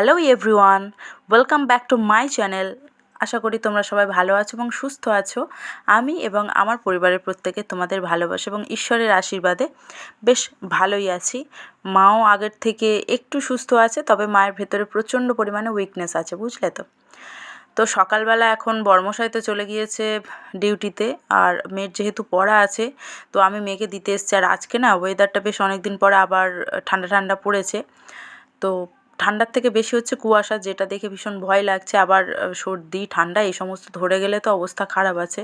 Hello everyone, welcome back to my channel. আশা করি তোমরা সবাই ভালো আছো এবং সুস্থ আছো। আমি এবং আমার পরিবারের প্রত্যেকে তোমাদের ভালোবাসা এবং ঈশ্বরের আশীর্বাদে বেশ ভালোই আছি। মাও আগের থেকে একটু সুস্থ আছে, তবে মায়ের ভেতরে প্রচণ্ড পরিমাণে উইকনেস আছে, বুঝলে তো? তো সকালবেলা এখন বর্মশাই তো চলে গিয়েছে ডিউটিতে, আর মেয়ের যেহেতু পড়া আছে, তো আমি মেয়েকে দিতে এসছি। আর আজকে না ওয়েদারটা বেশ অনেক দিন পরে আবার ঠান্ডা ঠান্ডা পড়েছে। তো ঠান্ডার থেকে বেশি হচ্ছে কুয়াশা, যেটা দেখে ভীষণ ভয় লাগছে। আবার সর্দি, ঠান্ডা, এই সমস্ত ধরে গেলে তো অবস্থা খারাপ আছে।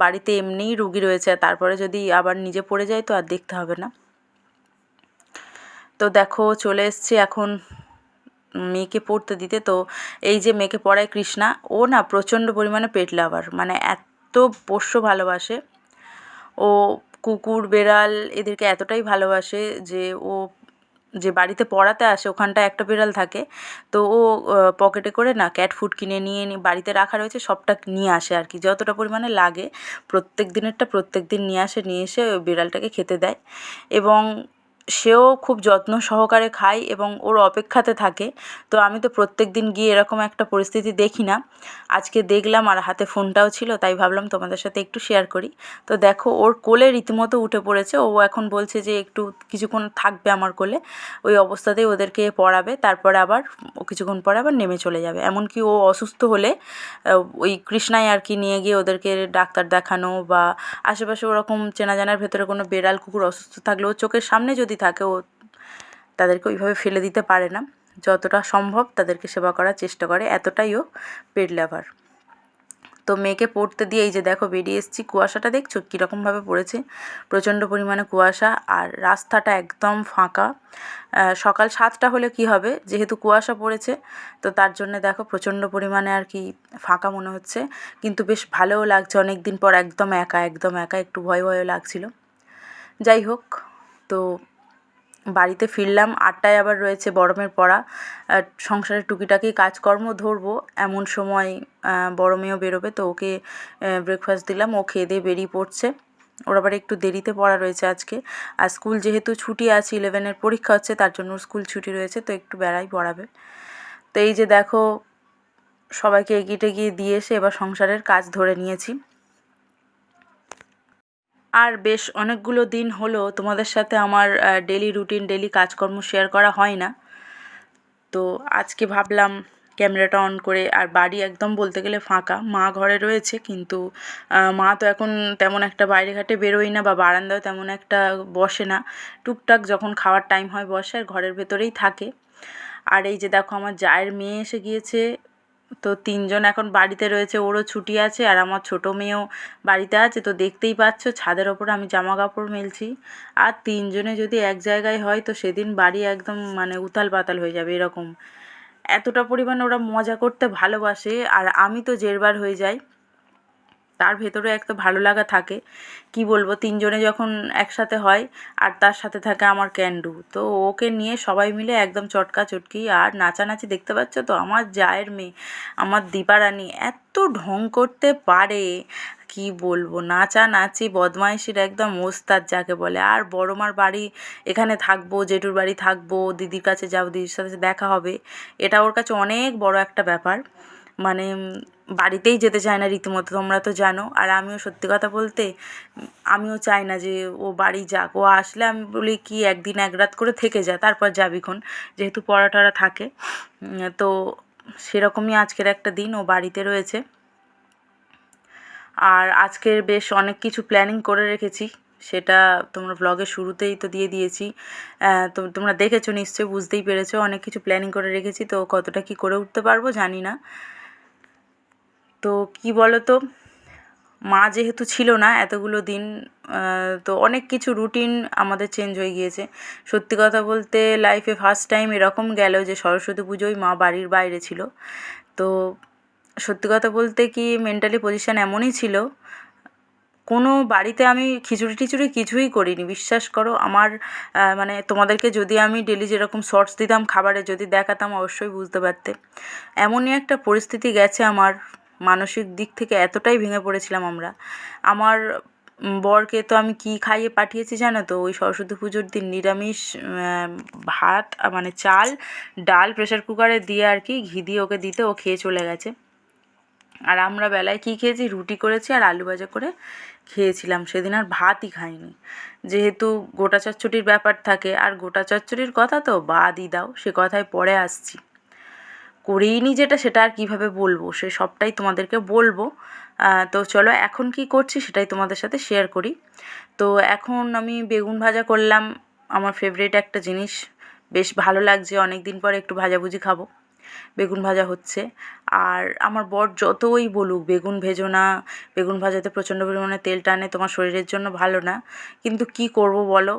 বাড়িতে এমনিই রুগী রয়েছে তারপরে যদি আবার নিজে পড়ে যায় তো আর দেখতে হবে না। তো দেখো, চলে এসছি এখন মেয়েকে পড়তে দিতে। তো এই যে মেয়েকে পড়ায় কৃষ্ণা, ও না প্রচণ্ড পরিমাণে পেট লাভার মানে এত পোষ্য ভালোবাসে। ও কুকুর, বেড়াল এদেরকে এতটাই ভালোবাসে যে ও যে বাড়িতে পড়াতে আসে, ওখানটায় একটা বিড়াল থাকে। তো ও পকেটে করে না ক্যাট ফুড কিনে নিয়ে নিয়ে বাড়িতে রাখা রয়েছে, সবটা নিয়ে আসে আর কি। যতটা পরিমাণে লাগে, প্রত্যেক দিনেরটা প্রত্যেক দিন নিয়ে আসে, নিয়ে এসে ওই বিড়ালটাকে খেতে দেয়। এবং সেও খুব যত্ন সহকারে খায় এবং ওর অপেক্ষাতে থাকে। তো আমি তো প্রত্যেক দিন গিয়ে এরকম একটা পরিস্থিতি দেখি না। আজকে দেখলাম আর হাতে ফোনটাও ছিল, তাই ভাবলাম তোমাদের সাথে একটু শেয়ার করি। তো দেখো, ওর কোলে রীতিমতো উঠে পড়েছে। ও এখন বলছে যে একটু কিছুক্ষণ থাকবে আমার কোলে। ওই অবস্থাতেই ওদেরকে পড়াবে, তারপরে আবার ও কিছুক্ষণ পরে আবার নেমে চলে যাবে। এমনকি ও অসুস্থ হলে ওই কৃষ্ণাই আর কি নিয়ে গিয়ে ওদেরকে ডাক্তার দেখানো বা আশেপাশে ওরকম চেনা জানার ভেতরে কোনো বেড়াল কুকুর অসুস্থ থাকলে ও চোখের সামনে যদি যদি থাকে ও তাদেরকে ওইভাবে ফেলে দিতে পারে না। যতটা সম্ভব তাদেরকে সেবা করার চেষ্টা করে, এতটাই ও পেট লাভার। তো মেয়েকে পড়তে দিয়ে এই যে দেখো বেরিয়ে এসেছি, কুয়াশাটা দেখছ? কীরকমভাবে পড়েছে? প্রচণ্ড পরিমাণে কুয়াশা আর রাস্তাটা একদম ফাঁকা। সকাল সাতটা হলে কি হবে? যেহেতু কুয়াশা পড়েছে, তো তার জন্য দেখো প্রচণ্ড পরিমাণে আর কি ফাঁকা মনে হচ্ছে। কিন্তু বেশ ভালোও লাগছে অনেক দিন পর একদম একা একদম একা, একটু ভয় ভয়ও লাগছিল। যাই হোক, তো বাড়িতে ফিরলাম, আটটায় আবার রয়েছে বড়মের পড়া। সংসারের টুকিটাকি কাজকর্ম ধরবো, এমন সময় বড় মেয়েও বেরোবে, তো ওকে ব্রেকফাস্ট দিলাম, ও খেয়ে দিয়ে বেরিয়ে পড়ছে। ওর আবার একটু দেরিতে পড়া রয়েছে আজকে। আর স্কুল যেহেতু ছুটি আছে ইলেভেনের পরীক্ষা হচ্ছে, তার জন্য স্কুল ছুটি রয়েছে, তো একটু বেড়াই পড়াবে। তো এই যে দেখো, সবাইকে এগিয়ে টেগিয়ে দিয়ে এসে এবার সংসারের কাজ ধরে নিয়েছি। আর বেশ অনেকগুলো দিন হলো তোমাদের সাথে আমার ডেলি রুটিন ডেলি কাজকর্ম শেয়ার করা হয় না। তো আজকে ভাবলাম ক্যামেরাটা অন করে, আর বাড়ি একদম বলতে গেলে ফাঁকা। মা ঘরে রয়েছে, কিন্তু মা তো এখন তেমন একটা বাইরে ঘাটে বেরোয় না বা বারান্দায় তেমন একটা বসে না। টুকটাক যখন খাওয়ার টাইম হয় বসে, আর ঘরের ভেতরেই থাকে। আর এই যে দেখো, আমার জায়ের মেয়ে এসে গিয়েছে তো তিনজন এখন বাড়িতে রয়েছে, ওরও ছুটি আছে আর আমার ছোটো মেয়েও বাড়িতে আছে। তো দেখতেই পাচ্ছ, ছাদের ওপর আমি জামা কাপড় মেলছি। আর তিনজনে যদি এক জায়গায় হয়, তো সেদিন বাড়ি একদম মানে উতাল পাতাল হয়ে যাবে এরকম। এতটা পরিমাণে ওরা মজা করতে ভালোবাসে। আর আমি তো জেরবার হয়ে যাই। তার ভেতরে একটা ভালো লাগা থাকে। কি বলব, তিনজনে যখন একসাথে হয় আর তার সাথে থাকে আমার ক্যান্ডু। তো ওকে নিয়ে সবাই মিলে একদম চটকা চটকি আর নাচানাচি দেখতে পাচ্ছ তো? আমার জায়ের মেয়ে, আমার দীপারানি এত ঢং করতে পারে। কি বলব নাচা নাচি বদমাইশির একদম ওস্তাদ যাকে বলে। আর বড় মার বাড়ি এখানে থাকব, জেঠুর বাড়ি থাকব, দিদির কাছে যাব, দিদির সাথে দেখা হবে। এটা ওর কাছে অনেক বড় একটা ব্যাপার। মানে বাড়িতেই যেতে চায় না রীতিমতো, তোমরা তো জানো। আর আমিও সত্যি কথা বলতে, আমিও চাই না যে ও বাড়ি যাক। ও আসলে আমি বলি কি, একদিন এক রাত করে থেকে যা, তারপর যাবিক্ষণ যেহেতু পড়া টড়া থাকে তো সেরকমই আজকের একটা দিন ও বাড়িতে রয়েছে। আর আজকের বেশ অনেক কিছু প্ল্যানিং করে রেখেছি। সেটা তোমরা ব্লগের শুরুতেই তো দিয়ে দিয়েছি। তো তোমরা দেখেছ, নিশ্চয়ই বুঝতেই পেরেছ, অনেক কিছু প্ল্যানিং করে রেখেছি। তো কতটা কি করে উঠতে পারব জানি না। তো কি বলো তো মা যেহেতু ছিল না এতগুলো দিন তো অনেক কিছু রুটিন আমাদের চেঞ্জ হয়ে গিয়েছে। সত্যি কথা বলতে লাইফে ফার্স্ট টাইম এরকম গেল যে সরস্বতী পুজোয় মা বাড়ির বাইরে ছিল। তো সত্যি কথা বলতে কি মেন্টালি পজিশান এমনই ছিল, কোনো বাড়িতে আমি খিচুড়ি টিচুড়ি কিছুই করিনি। বিশ্বাস করো, আমার মানে তোমাদেরকে যদি আমি ডেলি যেরকম শর্টস দিতাম খাবারে যদি দেখাতাম, অবশ্যই বুঝতে পারতে। এমনই একটা পরিস্থিতি গেছে আমার। মানসিক দিক থেকে এতটাই ভেঙে পড়েছিলাম আমরা। আমার বরকে তো আমি কি খাইয়ে পাঠিয়েছি জানো তো? ওই সরস্বতী পুজোর দিন নিরামিষ ভাত মানে চাল, ডাল প্রেসার কুকারে দিয়ে আর কি ঘি দিয়ে ওকে দিতে, ও খেয়ে চলে গেছে। আর আমরা বেলায় কী খেয়েছি? রুটি করেছি আর আলু ভাজা করে খেয়েছিলাম। সেদিন আর ভাতই খাইনি। যেহেতু গোটা চচ্চড়ির ব্যাপার থাকে, আর গোটা চচ্চড়ির কথা তো বাদই দাও, সে কথায় পরে আসছি। করিনি যেটা, সেটা আর কীভাবে বলব? সে সবটাই তোমাদেরকে বলব। তো চলো এখন কি করছি সেটাই তোমাদের সাথে শেয়ার করি। তো এখন আমি বেগুন ভাজা করলাম। আমার ফেভারিট একটা জিনিস। বেশ ভালো লাগছে অনেক দিন পর একটু ভাজাভুজি খাব। বেগুন ভাজা হচ্ছে। আর আমার বর যতই বলুক, বেগুন ভেজো না, বেগুন ভাজাতে প্রচণ্ড পরিমাণে তেল টানে, তোমার শরীরের জন্য ভালো না। কিন্তু কি করব বলো?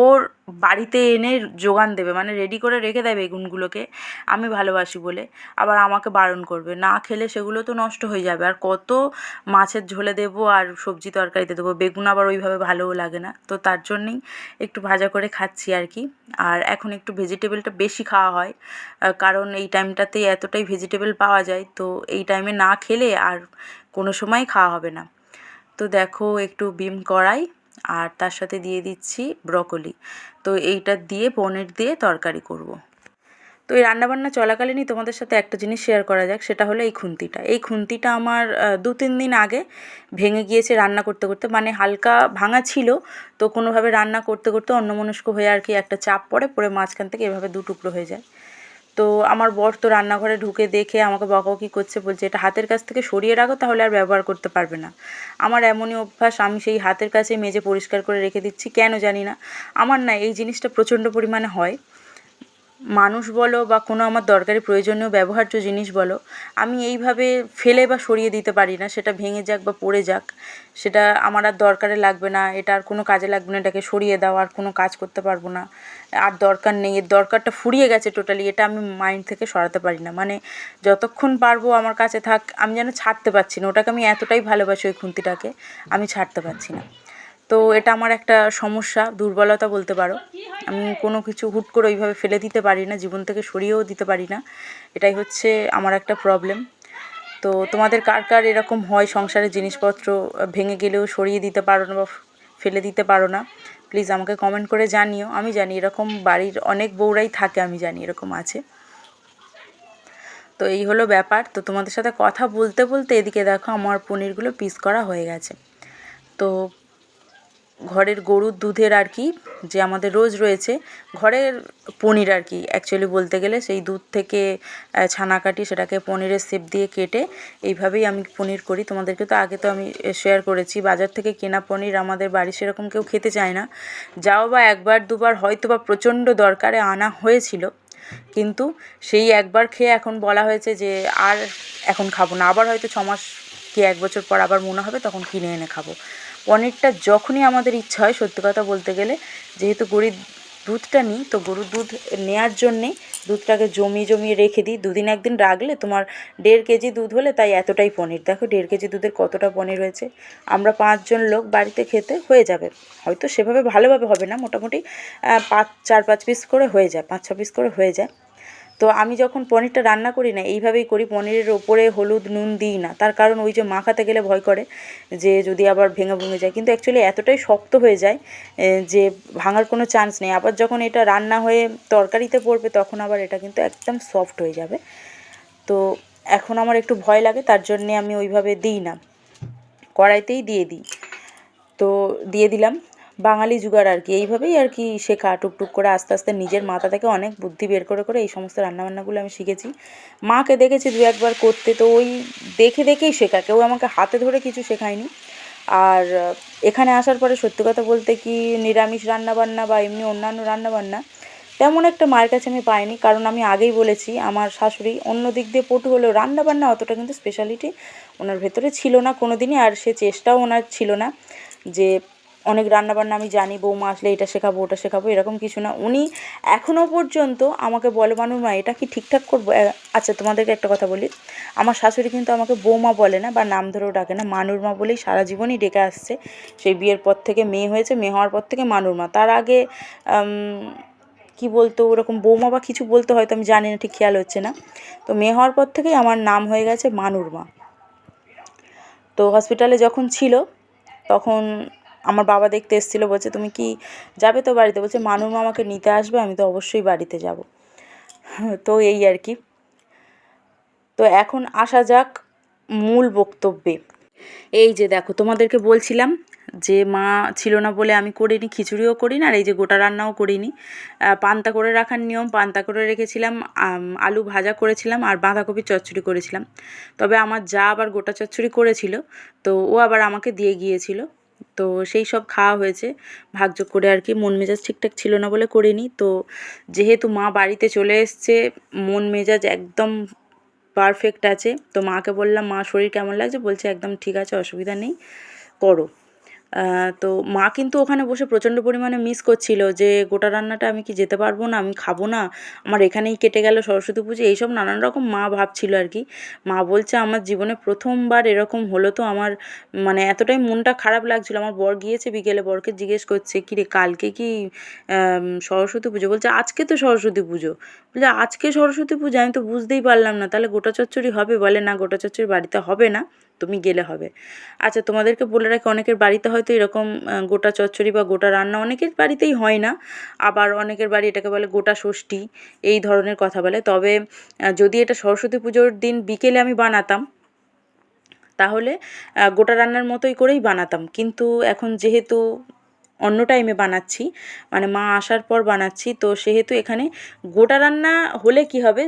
ওর বাড়িতে এনে জোগান দেবে মানে রেডি করে রেখে দেয় বেগুনগুলোকে, আমি ভালোবাসি বলে। আবার আমাকে বারণ করবে, না খেলে সেগুলো তো নষ্ট হয়ে যাবে, আর কত মাছের ঝোলে দেবো আর সবজি তরকারিতে দেবো, বেগুন আবার ওইভাবে ভালোও লাগে না। তো তার জন্যেই একটু ভাজা করে খাচ্ছি আর কি। আর এখন একটু ভেজিটেবলটা বেশি খাওয়া হয় কারণ এই টাইমটাতে এতটাই ভেজিটেবল পাওয়া যায়, তো এই টাইমে না খেলে আর কোনো সময় খাওয়া হবে না। তো দেখো, একটু বিম কড়াই আর তার সাথে দিয়ে দিচ্ছি ব্রকলি। তো এইটা দিয়ে পনির দিয়ে তরকারি করব। তো এই রান্নাবান্না চলাকালীনই তোমাদের সাথে একটা জিনিস শেয়ার করা যাক, সেটা হলো এই খুন্তিটা। এই খুন্তিটা আমার দু তিন দিন আগে ভেঙে গিয়েছে রান্না করতে করতে মানে হালকা ভাঙা ছিল, তো কোনোভাবে রান্না করতে করতে অন্যমনস্ক হয়ে আর কি একটা চাপ পড়ে পরে মাঝখান থেকে এভাবে দু টুকরো হয়ে যায়। তো আমার বর তো রান্নাঘরে ঢুকে দেখে আমাকে বকাবকি করছে, বলছে, এটা হাতের কাছ থেকে সরিয়ে রাখো, তাহলে আর ব্যবহার করতে পারবে না। আমার এমনই অভ্যাস, আমি সেই হাতের কাছে মেজে পরিষ্কার করে রেখে দিচ্ছি, কেন জানি না। আমার না এই জিনিসটা প্রচণ্ড পরিমাণে হয়। মানুষ বলো বা কোনো আমার দরকারি প্রয়োজনীয় ব্যবহার্য জিনিস বলো, আমি এইভাবে ফেলে বা সরিয়ে দিতে পারি না, সেটা ভেঙে যাক বা পড়ে যাক। সেটা আমার আর দরকারে লাগবে না, এটা আর কোনো কাজে লাগবে না, এটাকে সরিয়ে দাও, আর কোনো কাজ করতে পারব না। আর দরকার নেই, এর দরকারটা ফুরিয়ে গেছে টোটালি এটা আমি মাইন্ড থেকে সরাতে পারি না। মানে যতক্ষণ পারব আমার কাছে থাক, আমি যেন ছাড়তে পারছি না, ওটাকে আমি এতটাই ভালোবাসি ওই খুন্তিটাকে, আমি ছাড়তে পারছি না। তো এটা আমার একটা সমস্যা, দুর্বলতা বলতে পারো। আমি কোনো কিছু হুট করে ওইভাবে ফেলে দিতে পারি না, জীবন থেকে সরিয়েও দিতে পারি না। এটাই হচ্ছে আমার একটা প্রবলেম তো তোমাদের কার কার এরকম হয় সংসারের জিনিসপত্র ভেঙে গেলেও সরিয়ে দিতে পারো না বা ফেলে দিতে পারো না? প্লিজ আমাকে কমেন্ট করে জানিও। আমি জানি এরকম বাড়ির অনেক বউরাই থাকে, আমি জানি এরকম আছে। তো এই হলো ব্যাপার। তো তোমাদের সাথে কথা বলতে বলতে এদিকে দেখো আমার পনিরগুলো পিস করা হয়ে গেছে। তো ঘরের গরুর দুধের আর কি যে আমাদের রোজ রয়েছে, ঘরের পনির আর কি অ্যাকচুয়ালি বলতে গেলে সেই দুধ থেকে ছানা কাটি সেটাকে পনিরের শেপ দিয়ে কেটে এইভাবেই আমি পনির করি। তোমাদেরকে তো আগে তো আমি শেয়ার করেছি, বাজার থেকে কেনা পনির আমাদের বাড়ি সেরকম কেউ খেতে চায় না। যাও বা একবার দুবার হয়তো বা প্রচণ্ড দরকারে আনা হয়েছিল, কিন্তু সেই একবার খেয়ে এখন বলা হয়েছে যে আর এখন খাব না। আবার হয়তো ছ মাস কি এক বছর পর আবার মনে হবে, তখন কিনে এনে খাব। পনিরটা যখনই আমাদের ইচ্ছা হয়, সত্যি কথা বলতে গেলে, যেহেতু গরুর দুধটা নিই, তো গরুর দুধ নেয়ার জন্যে দুধটাকে জমিয়ে জমিয়ে রেখে দিই। দুদিন একদিন রাখলে তোমার দেড় কেজি দুধ হলে তাই এতটাই পনির। দেখো দেড় কেজি দুধের কতটা পনির হয়েছে। আমরা পাঁচজন লোক বাড়িতে খেতে হয়ে যাবে। হয়তো সেভাবে ভালোভাবে হবে না, মোটামুটি পাঁচ, চার, পাঁচ পিস করে হয়ে যায়, পাঁচ, ছ পিস করে হয়ে যায়। তো আমি যখন পনিরটা রান্না করি না, এইভাবেই করি। পনিরের ওপরে হলুদ, নুন দিই না। তার কারণ ওই যে মাখাতে গেলে ভয় করে যে যদি আবার ভেঙে ভেঙে যায়। কিন্তু অ্যাকচুয়ালি এতটাই শক্ত হয়ে যায় যে ভাঙার কোনো চান্স নেই। আবার যখন এটা রান্না হয়ে তরকারিতে পড়বে, তখন আবার এটা কিন্তু একদম সফট হয়ে যাবে। তো এখন আমার একটু ভয় লাগে, তার জন্যে আমি ওইভাবে দিই না। কড়াইতেই দিয়ে দিই। তো দিয়ে দিলাম। বাঙালি জুগার আর কি। এইভাবেই আর কি শেখা, টুকটুক করে আস্তে আস্তে নিজের মাথা থেকে অনেক বুদ্ধি বের করে করে এই সমস্ত রান্নাবান্নাগুলো আমি শিখেছি। মাকে দেখেছি দু একবার করতে, তো ওই দেখে দেখেই শেখা। কেউ আমাকে হাতে ধরে কিছু শেখায়নি। আর এখানে আসার পরে সত্যি কথা বলতে কি, নিরামিষ রান্নাবান্না বা এমনি অন্যান্য রান্নাবান্না তেমন একটা মায়ের কাছে আমি পাইনি। কারণ আমি আগেই বলেছি, আমার শাশুড়ি অন্য দিক দিয়ে পটু হলেও রান্নাবান্না অতটা কিন্তু স্পেশালিটি ওনার ভেতরে ছিল না কোনো দিনই আর সে চেষ্টাও ওনার ছিল না যে অনেক রান্নাবান্না আমি জানি, বৌমা আসলে এটা শেখাবো, ওটা শেখাবো, এরকম কিছু না। উনি এখনও পর্যন্ত আমাকে বলে মানু মা, এটা কি ঠিকঠাক করব? আচ্ছা তোমাদেরকে একটা কথা বলি। আমার শাশুড়ি কিন্তু আমাকে বৌমা বলে না, বা নাম ধরেও ডাকে না, মানুর মা বলেই সারা জীবনই ডেকে আসছে। সেই বিয়ের পর থেকে মেয়ে হয়েছে, মেয়ে হওয়ার পর থেকে মানুর মা। তার আগে কি বলতো, ওরকম বৌমা বা কিছু বলতে হয়তো আমি জানি না, ঠিক খেয়াল হচ্ছে না। তো মেয়ে হওয়ার পর থেকেই আমার নাম হয়ে গেছে মানুর মা। তো হসপিটালে যখন ছিল, তখন আমার বাবা দেখতে এসেছিল, বলছে, তুমি কি যাবে তো বাড়িতে? বলছে, মানু মামাকে নিতে আসবে, আমি তো অবশ্যই বাড়িতে যাব। তো এই আর কি। তো এখন আসা যাক মূল বক্তব্যে। এই যে দেখো, তোমাদেরকে বলছিলাম যে মা ছিল না বলে আমি করিনি, খিচুড়িও করি না আর এই যে গোটা রান্নাও করিনি। পান্তা করে রাখার নিয়ম, পান্তা করে রেখেছিলাম আলু ভাজা করেছিলাম, আর বাঁধাকপি চচ্চড়ি করেছিলাম। তবে আমার যা আবার গোটা চচ্চড়ি করেছিল, তো ও আবার আমাকে দিয়ে গিয়েছিল। তো সেই সব খাওয়া হয়েছে। ভাগযোগ করে আর কি, মন মেজাজ ঠিকঠাক ছিল না বলে করিনি। তো যেহেতু মা বাড়িতে চলে এসছে, মন মেজাজ একদম পারফেক্ট আছে। তো মাকে বললাম, মা, শরীর কেমন লাগছে? বলছে, একদম ঠিক আছে, অসুবিধা নেই, করো। তো মা কিন্তু ওখানে বসে প্রচণ্ড পরিমাণে মিস করছিল যে গোটা রান্নাটা আমি কি যেতে পারব না, আমি খাব না, আমার এখানেই কেটে গেল সরস্বতী পুজো, এইসব নানান রকম মা ভাবছিল আর কি। মা বলছে, আমার জীবনে প্রথমবার এরকম হলো তো আমার মানে এতটাই মনটা খারাপ লাগছিল, আমার বর গিয়েছে বিকেলে, বরকে জিজ্ঞেস করছে, কি রে, কালকে কি সরস্বতী পুজো? বলছে, আজকে তো সরস্বতী পুজো। বলছে, আজকে সরস্বতী পুজো? আমি তো বুঝতেই পারলাম না, তাহলে গোটা চচ্চড়ি হবে? বলে, না, গোটা চচ্চড়ি বাড়িতে হবে না। তুমি গেলে হবে। আচ্ছা তোমাদেরকে বলে রাখি, অনেকের বাড়িতে হয়তো এরকম গোটা চচ্চড়ি বা গোটা রান্না অনেকের বাড়িতেই হয় না। আবার অনেকের বাড়ি এটাকে বলে গোটা ষষ্ঠী, এই ধরনের কথা বলে। তবে যদি এটা সরস্বতী পুজোর দিন বিকেলে আমি বানাতাম, তাহলে গোটা রান্নার মতোই করেই বানাতাম। কিন্তু এখন যেহেতু অন্য টাইমে বানাচ্ছি মানে মা আসার পর বানাচ্ছি, তো সেহেতু এখানে গোটা রান্না হলে কি হবে?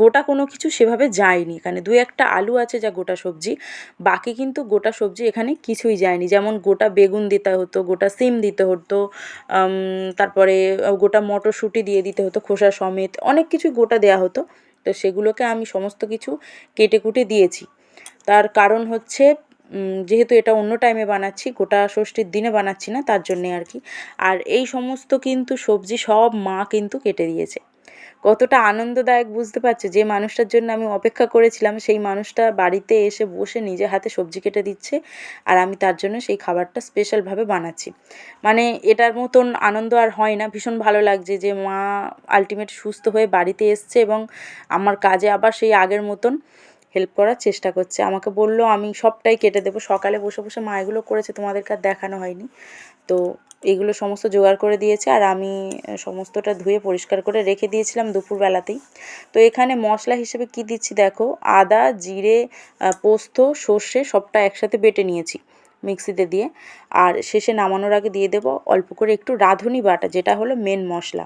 গোটা কোনো কিছু সেভাবে যায়নি। এখানে দু একটা আলু আছে যা গোটা সবজি, বাকি কিন্তু গোটা সবজি এখানে কিছুই যায়নি। যেমন গোটা বেগুন দিতে হতো, গোটা সিম দিতে হতো তারপরে গোটা মটরশুঁটি দিয়ে দিতে হতো, খোসা সমেত অনেক কিছু গোটা দেওয়া হতো। তো সেগুলোকে আমি সমস্ত কিছু কেটে কুটে দিয়েছি। তার কারণ হচ্ছে যেহেতু এটা অন্য টাইমে বানাচ্ছি, গোটা ষষ্ঠীর দিনে বানাচ্ছি না, তার জন্যে আর কি। আর এই সমস্ত কিন্তু সবজি সব মা কিন্তু কেটে দিয়েছে। কতটা আনন্দদায়ক বুঝতে পারছ? যে মানুষটার জন্য আমি অপেক্ষা করেছিলাম, সেই মানুষটা বাড়িতে এসে বসে নিজে হাতে সবজি কেটে দিচ্ছে আর আমি তার জন্য সেই খাবারটা স্পেশালভাবে বানাচ্ছি। মানে এটার মতন আনন্দ আর হয় না। ভীষণ ভালো লাগছে যে মা আলটিমেট সুস্থ হয়ে বাড়িতে এসছে এবং আমার কাজে আবার সেই আগের মতন হেল্প করার চেষ্টা করছে। আমাকে বলল, আমি সবটাই কেটে দেবো। সকালে বসে বসে মা এগুলো করেছে, তোমাদেরকে আর দেখানো হয়নি। তো এগুলো সমস্ত জোগাড় করে দিয়েছে আর আমি সমস্তটা ধুয়ে পরিষ্কার করে রেখে দিয়েছিলাম দুপুরবেলাতেই। তো এখানে মশলা হিসেবে কি দিচ্ছি দেখো? আদা, জিরে পোস্ত, সর্ষে সবটা একসাথে বেটে নিয়েছি মিক্সিতে দিয়ে। আর শেষে নামানোর আগে দিয়ে দেব অল্প করে একটু রাঁধুনি বাটা, যেটা হলো মেন মশলা।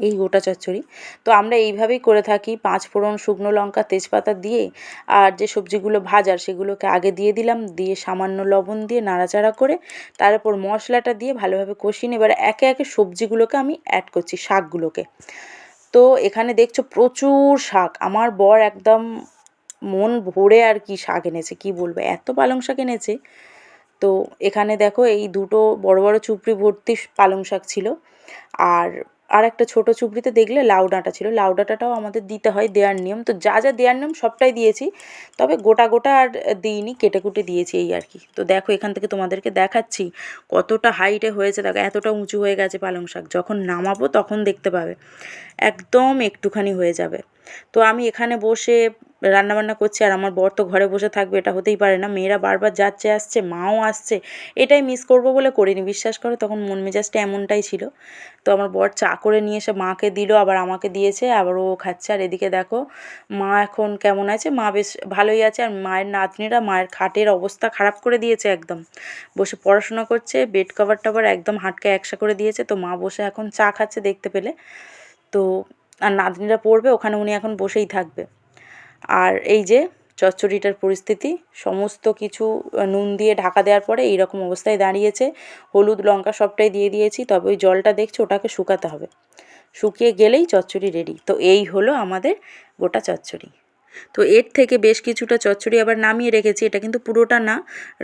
এই গোটা চচ্চড়ি। তো আমরা এইভাবেই করে থাকি পাঁচ ফোড়ন শুকনো লঙ্কা, তেজপাতা দিয়ে আর যে সবজিগুলো ভাজার সেগুলোকে আগে দিয়ে দিলাম, দিয়ে সামান্য লবণ দিয়ে নাড়াচাড়া করে তারপর মশলাটা দিয়ে ভালোভাবে কষিয়ে এবার একে একে সবজিগুলোকে আমি অ্যাড করছি শাকগুলোকে। তো এখানে দেখছ প্রচুর শাক। আমার বর একদম মন ভরে আর কি শাক এনেছে, কি বলব? এত পালং শাক এনেছে। তো এখানে দেখো এই দুটো বড় বড় চুপড়ি ভর্তি পালং শাক ছিল। আর আর একটা ছোটো চুবড়িতে দেখলে লাউ ডাঁটা ছিল। লাউ ডাঁটাটাও আমাদের দিতে হয় দেওয়ার নিয়ম। তো যা যা দেওয়ার নিয়ম সবটাই দিয়েছি। তবে গোটা গোটা আর দিইনি, কেটে কুটে দিয়েছি এই আর কি। তো দেখো এখান থেকে তোমাদেরকে দেখাচ্ছি কতটা হাইটে হয়েছে। দেখো এতটা উঁচু হয়ে গেছে পালং শাক। যখন নামাবো তখন দেখতে পাবে। একদম একটুখানি হয়ে যাবে। তো আমি এখানে বসে রান্নাবান্না করছি আর আমার বর তো ঘরে বসে থাকবে, এটা হতেই পারে না। মেয়েরা বারবার যাচ্ছে, আসছে, মাও আসছে, এটাই মিস করব বলে করিনি। বিশ্বাস করে, তখন মন মেজাজটা এমনটাই ছিল। তো আমার বর চা করে নিয়ে এসে মাকে দিল, আবার আমাকে দিয়েছে, আবার ও খাচ্ছে। আর এদিকে দেখো, মা এখন কেমন আছে? মা বেশ ভালোই আছে। আর মায়ের নাতনিরা মায়ের খাটের অবস্থা খারাপ করে দিয়েছে একদম। বসে পড়াশোনা করছে বেড কভার টভার একদম হাটকে একসা করে দিয়েছে। তো মা বসে এখন চা খাচ্ছে দেখতে পেলে। তো আর নাতনিরা পড়বে, ওখানে উনি এখন বসেই থাকবে। আর এই যে চচ্চড়িটার পরিস্থিতি, সমস্ত কিছু নুন দিয়ে ঢাকা দেওয়ার পরে এই রকম অবস্থায় দাঁড়িয়েছে। হলুদ, লঙ্কা সবটাই দিয়ে দিয়েছি, তবে ওই জলটা দেখছ, ওটাকে শুকাতে হবে। শুকিয়ে গেলেই চচ্চড়ি রেডি তো এই হলো আমাদের গোটা চচ্চড়ি। তো এর থেকে বেশ কিছুটা চচ্চড়ি আবার নামিয়ে রেখেছি, এটা কিন্তু পুরোটা না,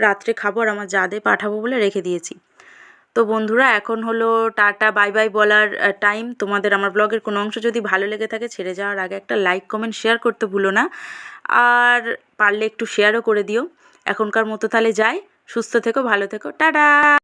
রাত্রে খাবার আমার যাদে পাঠাবো বলে রেখে দিয়েছি। তো বন্ধুরা, এখন হলো টাটা, বাই বাই বলার টাইম তোমাদের আমার ব্লগের কোনো অংশ যদি ভালো লেগে থাকে, ছেড়ে যাওয়ার আগে একটা লাইক কমেন্ট শেয়ার করতে ভুলো না। আর পারলে একটু শেয়ারও করে দিও। এখনকার মতো তাহলে যাই। সুস্থ থেকো, ভালো থেকো। টাটা!